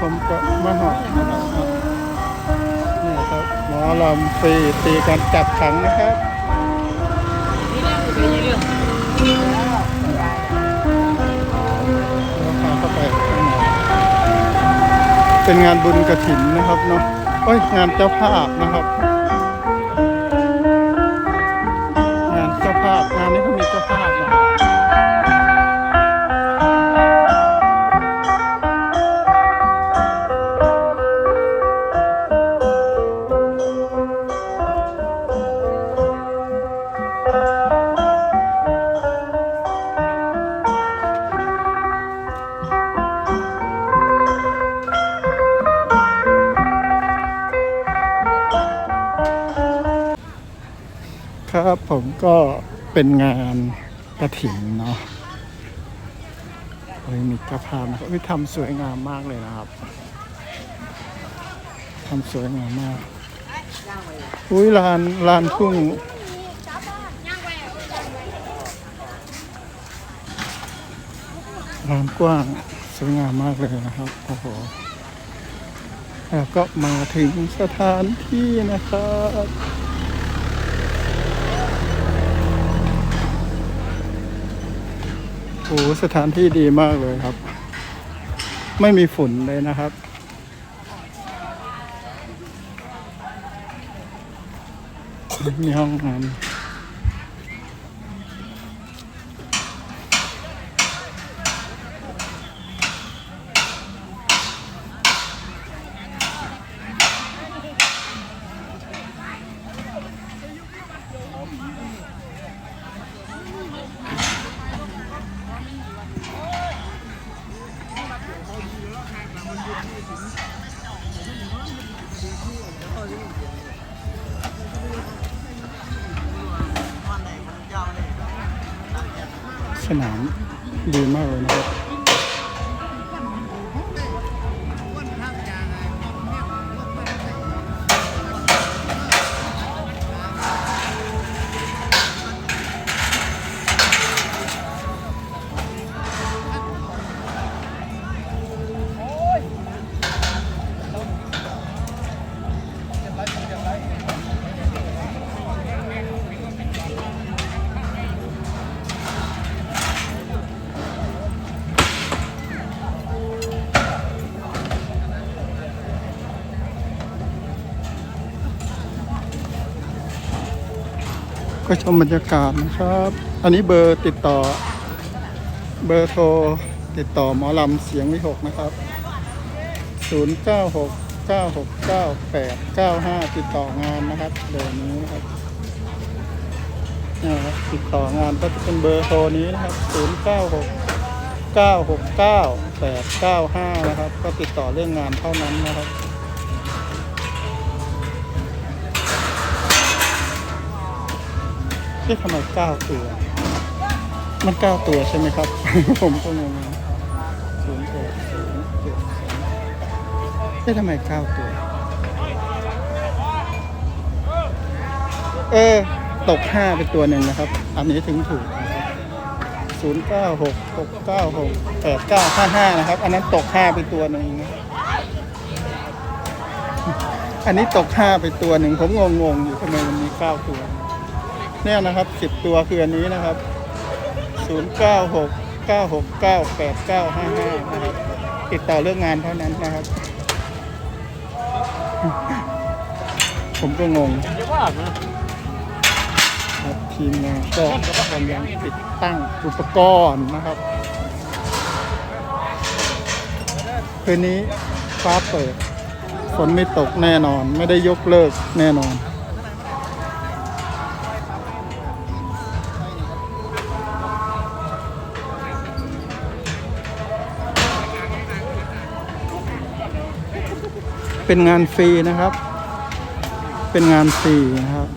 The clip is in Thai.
ผมก็มาหอดนะครับนี่ครับหมอลำฟรีตีการจับขังนะครับเราพาเข้าไปข้างในเป็นงานบุญกระถินนะครับเนาะโอ้ยงานเจ้าภาพนะครับ ครับผมก็เป็นงานกระถิ่นเนาะโอ้ยมีเจ้าภานะครับวิทำสวยงามมากเลยนะครับทำสวยงามมากอุ้ยลานลานทุ่งลานกว้างสวยงามมากเลยนะครับโอ้โหแล้วก็มาถึงสถานที่นะครับ อ้สถานที่ดีมากเลยครับ ไม่มีฝุ่นเลยนะครับ มีห้องน้ำ สนามดีมากเลยนะครับ ก็ชมบรรยากาศนะครับ อันนี้เบอร์ติดต่อ เบอร์โทรติดต่อหมอลำเสียงวิหกนะครับ 096 969 895 ติดต่องานนะครับเบอร์นี้นะครับติดต่องานก็จะเป็นเบอร์โทรนี้นะครับ 096 969 895 นะครับ ก็ติดต่อเรื่องงานเท่านั้นนะครับ ที่ทำไมเก้าตัว มันเก้าตัวใช่ไหมครับ ผมก็งงศูนย์หกศูนย์เจ็ดสองที่ทำไมเก้าตัว เออ ตกห้าเป็นตัวหนึ่งนะครับ อันนี้ถึงถูกศูนย์เก้าหกหกเก้าหกแปดเก้าห้าห้านะครับ อันนั้นตกห้าไปตัวหนึ่งนะอันนี้ตกห้าไปตัวหนึ่งผมงงๆอยู่ทำไมมันมีเก้าตัว เนี่ยนะครับสิบตัวคืออันนี้นะครับศูนย์เก้าหกเก้าหกเก้าแปดเก้าห้าห้านะครับติดต่อเรื่องงานเท่านั้นนะครับ ผมก็งงครับทีมงานก็กำลังติดตั้งอุปกรณ์นะครับคืนนี้ฟ้าเปิดฝนไม่ตกแน่นอน ไม่ได้ยกเลิกแน่นอน เป็นงานฟรีนะครับ เป็นงานฟรีนะครับ